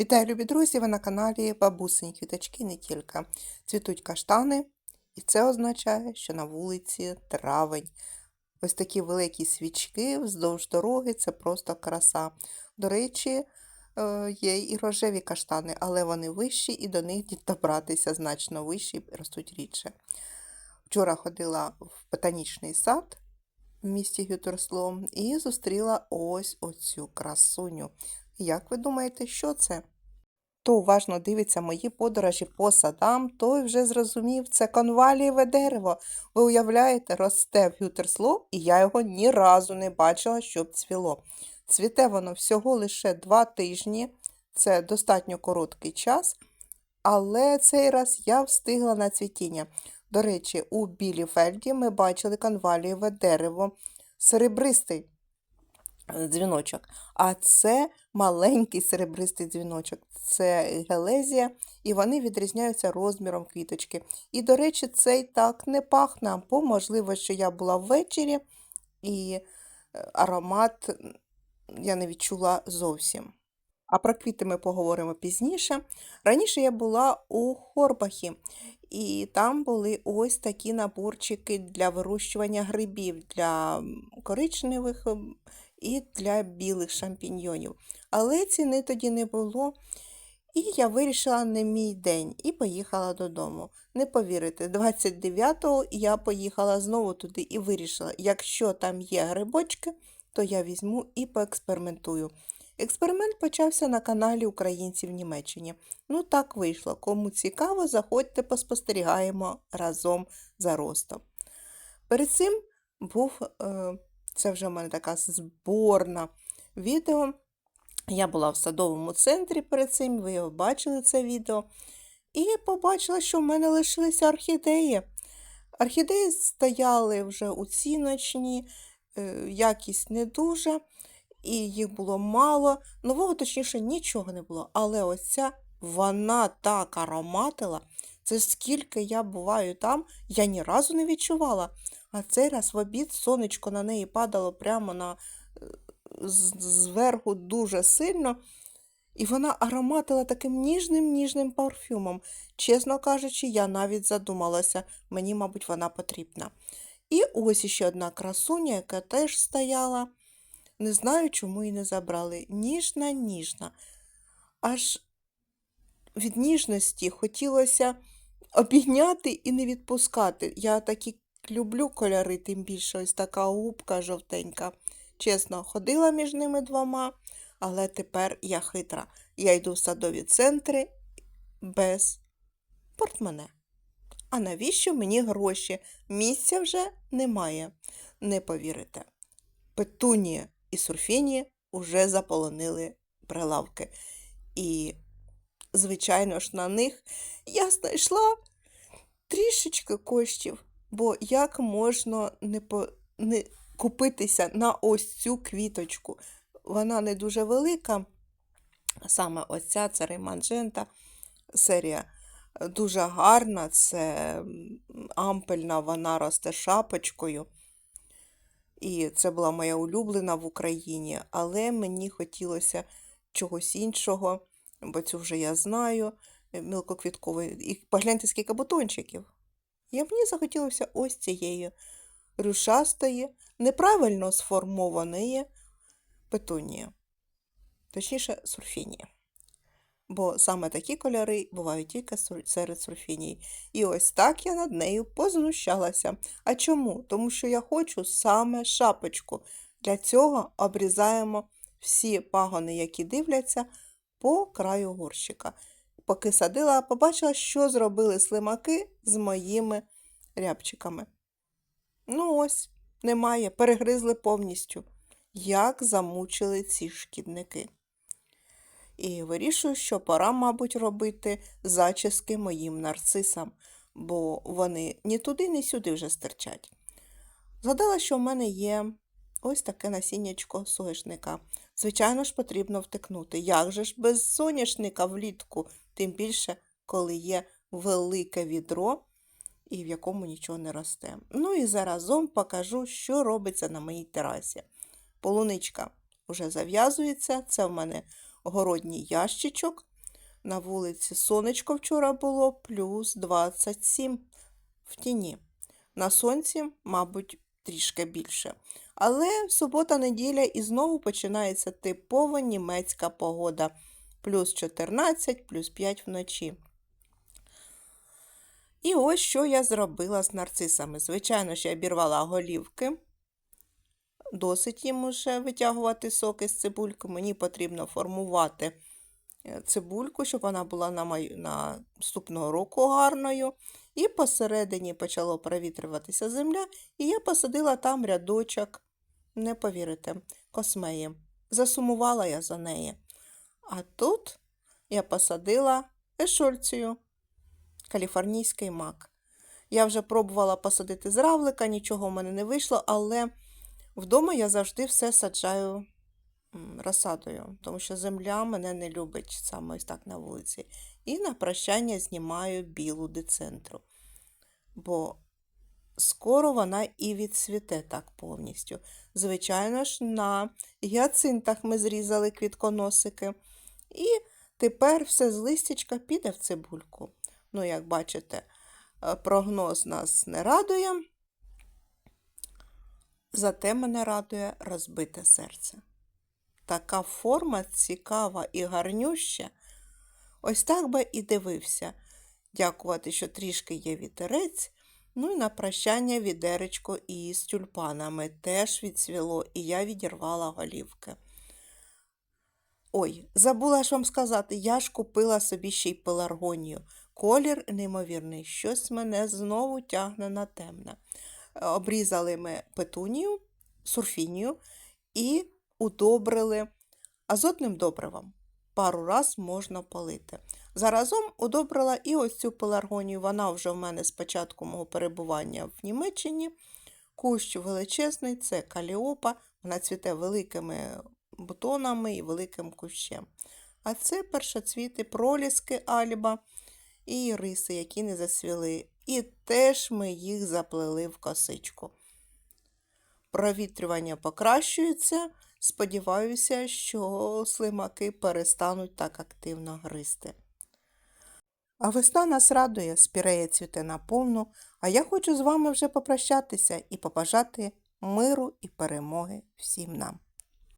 Вітаю, любі друзі! Ви на каналі Бабусині Квіточки не тільки. Цвітуть каштани, і це означає, що на вулиці травень. Ось такі великі свічки вздовж дороги це просто краса. До речі, е, є і рожеві каштани, але вони вищі, і до них добратися значно вищі, ростуть рідше. Вчора ходила в ботанічний сад в місті Гютерсло і зустріла ось оцю красуню. Як ви думаєте, що це? Хто уважно дивиться мої подорожі по садам, той вже зрозумів, це конвалієве дерево. Ви уявляєте, росте в Гютерсло, і я його ні разу не бачила, щоб цвіло. Цвіте воно всього лише два тижні, це достатньо короткий час, але цей раз я встигла на цвітіння. До речі, у Біліфельді ми бачили конвалієве дерево серебристий дзвіночок. А це маленький серебристий дзвіночок. Це гелезія, і вони відрізняються розміром квіточки. І, до речі, цей так не пахне, бо можливо, що я була ввечері, і е, аромат я не відчула зовсім. А про квіти ми поговоримо пізніше. Раніше я була у Хорбахі, і там були ось такі наборчики для вирощування грибів, для коричневих і для білих шампіньйонів. Але ціни тоді не було. І я вирішила не мій день і поїхала додому. Не повірите, 29-го я поїхала знову туди і вирішила, якщо там є грибочки, то я візьму і поекспериментую. Експеримент почався на каналі Українці в Німеччині. Ну так вийшло. Кому цікаво, заходьте, поспостерігаємо разом за ростом. Перед цим був, е, це вже в мене така зборна відео. Я була в садовому центрі перед цим, ви його бачили це відео. І побачила, що в мене лишилися орхідеї. Орхідеї стояли вже оціночні, е, якість не дуже, і їх було мало. Нового, точніше, нічого не було. Але ось ця, вона так ароматила. Це скільки я буваю там, я ні разу не відчувала. А цей раз в обід сонечко на неї падало прямо на е, зверху дуже сильно. І вона ароматила таким ніжним ніжним парфюмом. Чесно кажучи, я навіть задумалася, мені, мабуть, вона потрібна. І ось іще одна красуня, яка теж стояла. Не знаю, чому її не забрали. Ніжна, ніжна. Аж від ніжності хотілося обійняти і не відпускати. Я такі люблю кольори, тим більше ось така губка жовтенька. Чесно, ходила між ними двома, але тепер я хитра. Я йду в садові центри без портмоне. А навіщо мені гроші? Місця вже немає. Не повірите. Петунія і сурфіні вже заполонили прилавки. І, звичайно ж, на них я знайшла трішечки коштів, бо як можна не, по... не купитися на ось цю квіточку? Вона не дуже велика, саме ось ця це Реманджента серія. Дуже гарна, це ампельна, вона росте шапочкою. І це була моя улюблена в Україні, але мені хотілося чогось іншого, бо цю вже я знаю, мілкоквіткової. І погляньте, скільки бутончиків. І мені захотілося ось цієї рюшастої, неправильно сформованої петунії. Точніше, сурфінії. Бо саме такі кольори бувають тільки серед сурфіній. І ось так я над нею познущалася. А чому? Тому що я хочу саме шапочку. Для цього обрізаємо всі пагони, які дивляться, по краю горщика. Поки садила, побачила, що зробили слимаки з моїми рябчиками. Ну ось, немає, перегризли повністю. Як замучили ці шкідники. І вирішую, що пора, мабуть, робити зачіски моїм нарцисам, бо вони ні туди, ні сюди вже стирчать. Згадала, що в мене є ось таке насіннячко соняшника. Звичайно ж, потрібно втикнути. Як же ж без соняшника влітку, тим більше, коли є велике відро і в якому нічого не росте. Ну і заразом покажу, що робиться на моїй терасі. Полуничка вже зав'язується, це в мене городній ящичок. На вулиці сонечко вчора було плюс 27 в тіні. На сонці, мабуть, трішки більше. Але субота-неділя і знову починається типова німецька погода. Плюс 14, плюс 5 вночі. І ось що я зробила з нарцисами. Звичайно, що я обірвала голівки. Досить їм уже витягувати соки з цибульки. Мені потрібно формувати е, цибульку, щоб вона була на мою, на наступного року гарною. І посередині почало провітрюватися земля, і я посадила там рядочок, не повірите, космеї. Засумувала я за неї. А тут я посадила ешольцію, каліфорнійський мак. Я вже пробувала посадити з равлика, нічого в мене не вийшло, але вдома я завжди все саджаю розсадою, тому що земля мене не любить саме ось так на вулиці. І на прощання знімаю білу децентру. Бо скоро вона і відцвіте так повністю. Звичайно ж, на гіацинтах ми зрізали квітконосики. І тепер все з листячка піде в цибульку. Ну, як бачите, е, прогноз нас не радує, зате мене радує розбите серце. Така форма цікава і гарнюща. Ось так би і дивився. Дякувати, що трішки є вітерець. Ну і на прощання відеречко із тюльпанами теж відцвіло, і я відірвала голівки. Ой, забула ж вам сказати, я ж купила собі ще й пеларгонію. Колір неймовірний, щось мене знову тягне на темне. Е, Обрізали ми петунію, сурфінію і удобрили азотним добривом. Пару раз можна полити. Заразом удобрила і ось цю пеларгонію. Вона вже в мене з початку мого перебування в Німеччині. Кущ величезний, це каліопа. Вона цвіте великими бутонами і великим кущем. А це першоцвіти, проліски альба і іриси, які не засвіли. І теж ми їх заплели в косичку. Провітрювання покращується. Сподіваюся, що слимаки перестануть так активно гризти. А весна нас радує, спірея цвіте наповну, а я хочу з вами вже попрощатися і побажати миру і перемоги всім нам.